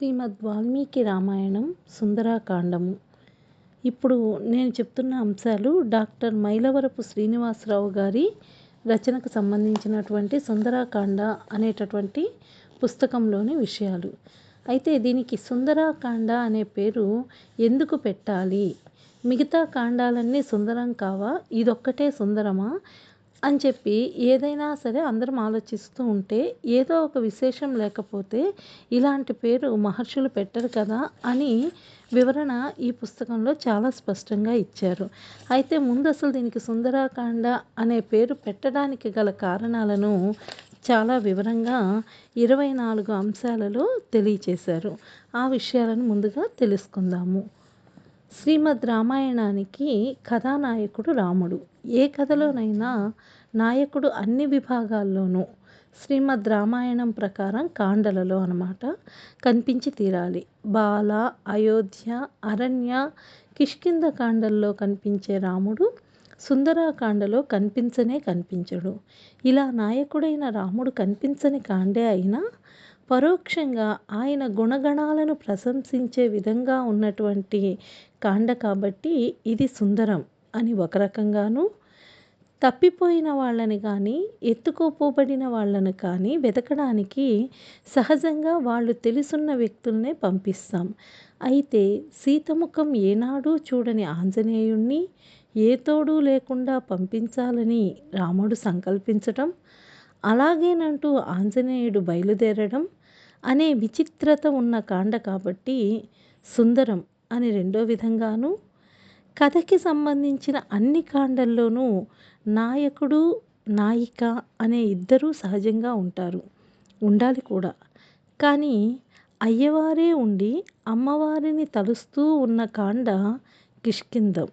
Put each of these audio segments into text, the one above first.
శ్రీమద్ వాల్మీకి రామాయణం సుందరాకాండము. ఇప్పుడు నేను చెప్తున్న అంశాలు డాక్టర్ మైలవరపు శ్రీనివాసరావు గారి రచనకు సంబంధించినటువంటి సుందరాకాండ అనేటటువంటి పుస్తకంలోని విషయాలు. అయితే దీనికి సుందరాకాండ అనే పేరు ఎందుకు పెట్టాలి? మిగతా కాండాలన్నీ సుందరం కావా? ఇదొక్కటే సుందరమా? అని చెప్పి ఏదైనా సరే అందరం ఆలోచిస్తూ ఉంటే ఏదో ఒక విశేషం లేకపోతే ఇలాంటి పేరు మహర్షులు పెట్టరు కదా అని వివరణ ఈ పుస్తకంలో చాలా స్పష్టంగా ఇచ్చారు. అయితే ముందు అసలు దీనికి సుందరాకాండ అనే పేరు పెట్టడానికి గల కారణాలను చాలా వివరంగా ఇరవై నాలుగు అంశాలలో తెలియచేశారు. ఆ విషయాలను ముందుగా తెలుసుకుందాము. శ్రీమద్ రామాయణానికి కథానాయకుడు రాముడు. ఏ కథలోనైనా నాయకుడు అన్ని విభాగాల్లోనూ శ్రీమద్ రామాయణం ప్రకారం కాండలలో అనమాట కనిపించి తీరాలి. బాల అయోధ్య అరణ్య కిష్కింద కాండల్లో కనిపించే రాముడు సుందరాకాండలో కనిపించనే కనిపించడు. ఇలా నాయకుడైన రాముడు కనిపించని కాండే అయినా పరోక్షంగా ఆయన గుణగణాలను ప్రశంసించే విధంగా ఉన్నటువంటి కాండ కాబట్టి ఇది సుందరం అని ఒక రకంగాను తప్పిపోయిన వాళ్ళని కానీ ఎత్తుకోపోబడిన వాళ్ళను కానీ వెతకడానికి సహజంగా వాళ్ళు తెలుసున్న వ్యక్తులనే పంపిస్తాం. అయితే సీతముఖం ఏనాడూ చూడని ఆంజనేయుణ్ణి ఏ తోడు లేకుండా పంపించాలని రాముడు సంకల్పించటం అలాగేనంటూ ఆంజనేయుడు బయలుదేరడం అనే విచిత్రత ఉన్న కాండ కాబట్టి సుందరం అని రెండో విధంగాను కథకి సంబంధించిన అన్ని కాండల్లోనూ నాయకుడు నాయిక అనే ఇద్దరూ సహజంగా ఉంటారు ఉండాలి కూడా. కానీ అయ్యవారే ఉండి అమ్మవారిని తలుస్తూ ఉన్న కాండ కిష్కిందం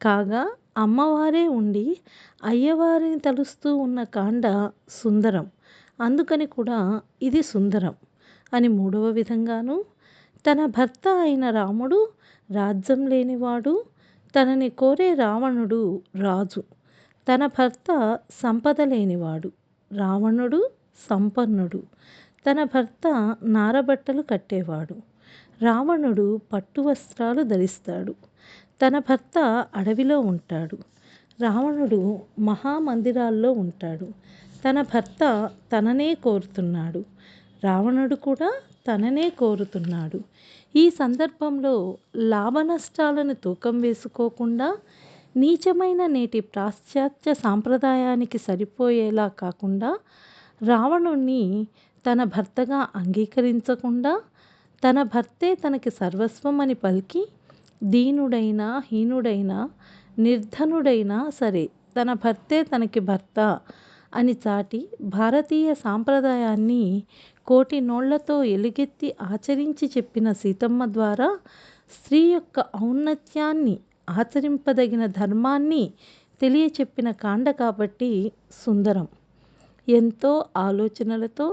కాగా అమ్మవారే ఉండి అయ్యవారిని తలుస్తూ ఉన్న కాండ సుందరం. అందుకని కూడా ఇది సుందరం అని మూడవ విధంగాను తన భర్త అయిన రాముడు రాజ్యం లేనివాడు తనని కోరే రావణుడు రాజు తన భర్త సంపద లేనివాడు రావణుడు సంపన్నుడు తన భర్త నారబట్టలు కట్టేవాడు రావణుడు పట్టు వస్త్రాలు ధరిస్తాడు తన భర్త అడవిలో ఉంటాడు రావణుడు మహామందిరాల్లో ఉంటాడు తన భర్త తననే కోరుతున్నాడు. రావణుడు కూడా తననే కోరుతున్నాడు. ఈ సందర్భంలో లాభనష్టాలను తూకం వేసుకోకుండా నీచమైన నేటి పాశ్చాత్య సాంప్రదాయానికి సరిపోయేలా కాకుండా రావణుణ్ణి తన భర్తగా అంగీకరించకుండా తన భర్తే తనకి సర్వస్వం అని పలికి దీనుడైనా హీనుడైనా నిర్ధనుడైనా సరే తన భర్తే తనకి భర్త అని చాటి భారతీయ సాంప్రదాయాన్ని కోటి నోళ్ళతో ఎలుగెత్తి ఆచరించి చెప్పిన సీతమ్మ ద్వారా స్త్రీ యొక్క ఔన్నత్యాన్ని ఆచరింపదగిన ధర్మాన్ని తెలియచెప్పిన కాండ కాబట్టి సుందరం. ఎంతో ఆలోచనలతో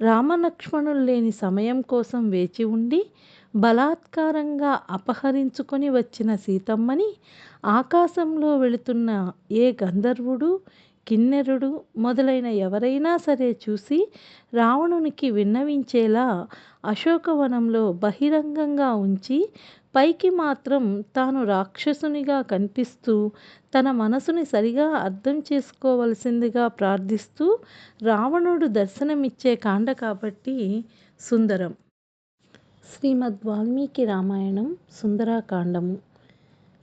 రామలక్ష్మణులు లేని సమయం కోసం వేచి ఉండి బలాత్కారంగా అపహరించుకొని వచ్చిన సీతమ్మని ఆకాశంలో వెళుతున్న ఏ గంధర్వుడు కిన్నెరుడు మొదలైన ఎవరైనా సరే చూసి రావణునికి విన్నవించేలా అశోకవనంలో బహిరంగంగా ఉంచి పైకి మాత్రం తాను రాక్షసునిగా కనిపిస్తూ తన మనసుని సరిగా అర్థం చేసుకోవలసిందిగా ప్రార్థిస్తూ రావణుడు దర్శనమిచ్చే కాండ కాబట్టి సుందరం. శ్రీమద్ వాల్మీకి రామాయణం సుందరాకాండము.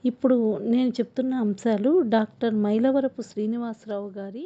ఇప్పుడు నేను చెప్తున్న అంశాలు డాక్టర్ మైలవరపు శ్రీనివాసరావు గారి